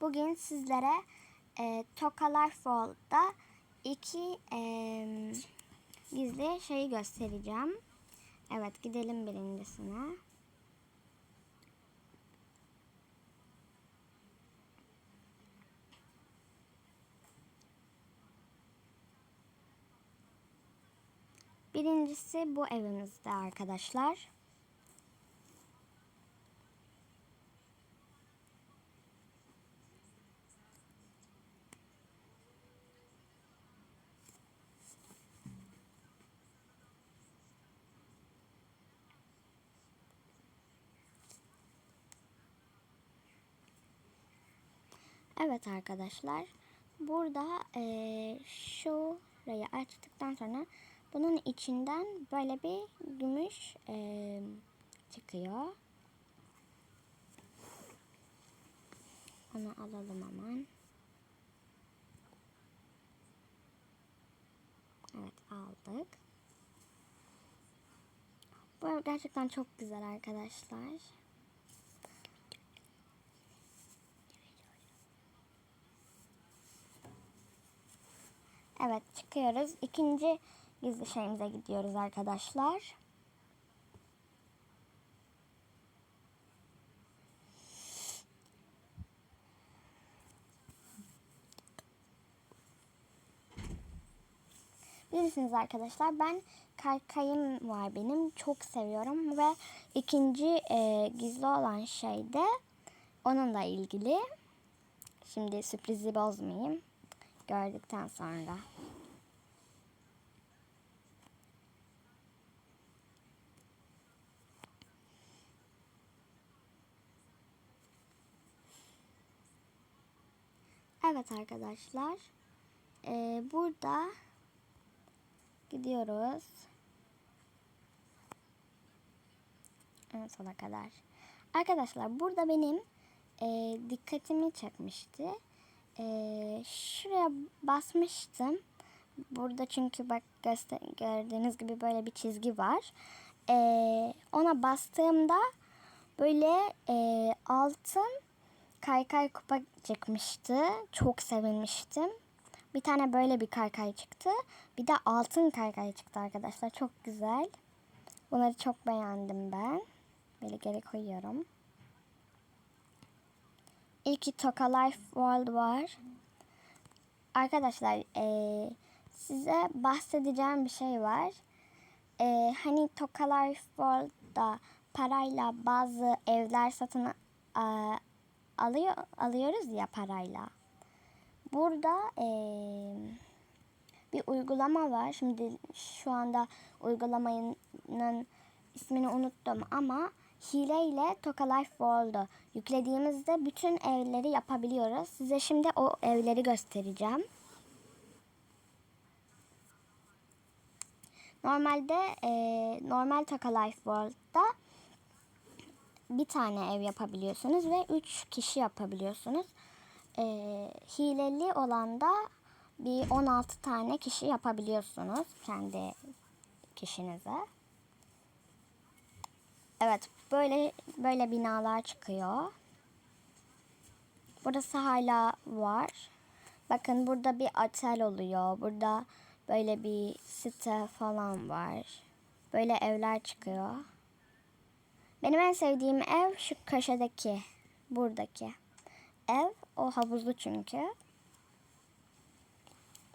Bugün sizlere e, Toka Life World'da iki e, gizli şeyi göstereceğim. Evet gidelim birincisine. Birincisi bu evimizde arkadaşlar. Evet arkadaşlar. Burada eee şurayı açtıktan sonra bunun içinden böyle bir gümüş eee, çıkıyor. Onu alalım hemen. Evet aldık. Bu gerçekten çok güzel arkadaşlar. Evet çıkıyoruz. İkinci gizli şeyimize gidiyoruz arkadaşlar. Bilirsiniz arkadaşlar ben kaykayım var benim. Çok seviyorum ve ikinci e, gizli olan şey de onunla ilgili. Şimdi sürprizi bozmayayım. Gördükten sonra. Evet arkadaşlar. Ee, burada gidiyoruz. En sona kadar. Arkadaşlar burada benim e, dikkatimi çekmişti. E, şuraya basmıştım. Burada çünkü bak göster gördüğünüz gibi böyle bir çizgi var. E, ona bastığımda böyle e, altın kaykay kupa çıkmıştı. Çok sevinmiştim. Bir tane böyle bir kaykay çıktı. Bir de altın kaykay çıktı arkadaşlar. Çok güzel. Bunları çok beğendim ben. Böyle geri koyuyorum. İlki Toka Life World var. Arkadaşlar eee, size bahsedeceğim bir şey var. Eee, hani Toka Life World'da parayla bazı evler satın eee, alıyor alıyoruz ya parayla. Burada eee, bir uygulama var. Şimdi şu anda uygulamanın ismini unuttum ama hileyle Toka Life World'u yüklediğimizde bütün evleri yapabiliyoruz. Size şimdi o evleri göstereceğim. Normalde e, normal Toka Life World'da bir tane ev yapabiliyorsunuz ve 3 kişi yapabiliyorsunuz. E, hileli olan da bir 16 tane kişi yapabiliyorsunuz kendi kişinize. Evet, böyle böyle binalar çıkıyor. Burası hala var. Bakın burada bir otel oluyor. Burada böyle bir site falan var. Böyle evler çıkıyor. Benim en sevdiğim ev şu köşedeki. Buradaki. Ev o havuzlu çünkü.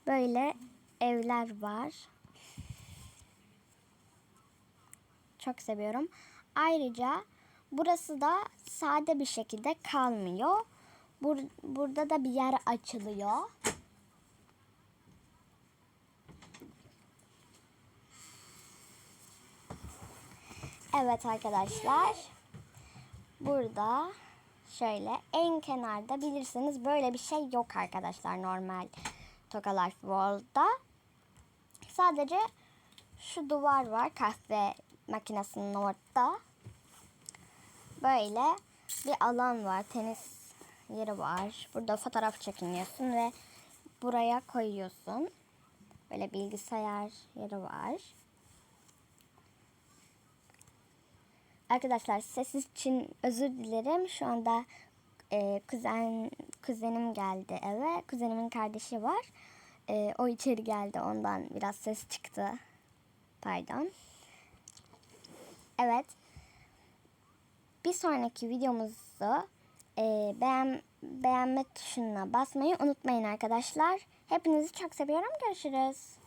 Böyle evler var. Çok seviyorum. Ayrıca burası da sade bir şekilde kalmıyor. Bur burada da bir yer açılıyor. Evet arkadaşlar. Burada şöyle en kenarda bilirsiniz böyle bir şey yok arkadaşlar normal Toka Life World'da. Sadece şu duvar var kahve makinesinin orada. Böyle bir alan var. Tenis yeri var. Burada fotoğraf çekiniyorsun ve buraya koyuyorsun. Böyle bilgisayar yeri var. Arkadaşlar ses için özür dilerim. Şu anda e, kuzen kuzenim geldi eve. Kuzenimin kardeşi var. E, o içeri geldi. Ondan biraz ses çıktı. Pardon. Evet. Bir sonraki videomuzu e, beğen, beğenme tuşuna basmayı unutmayın arkadaşlar. Hepinizi çok seviyorum. Görüşürüz.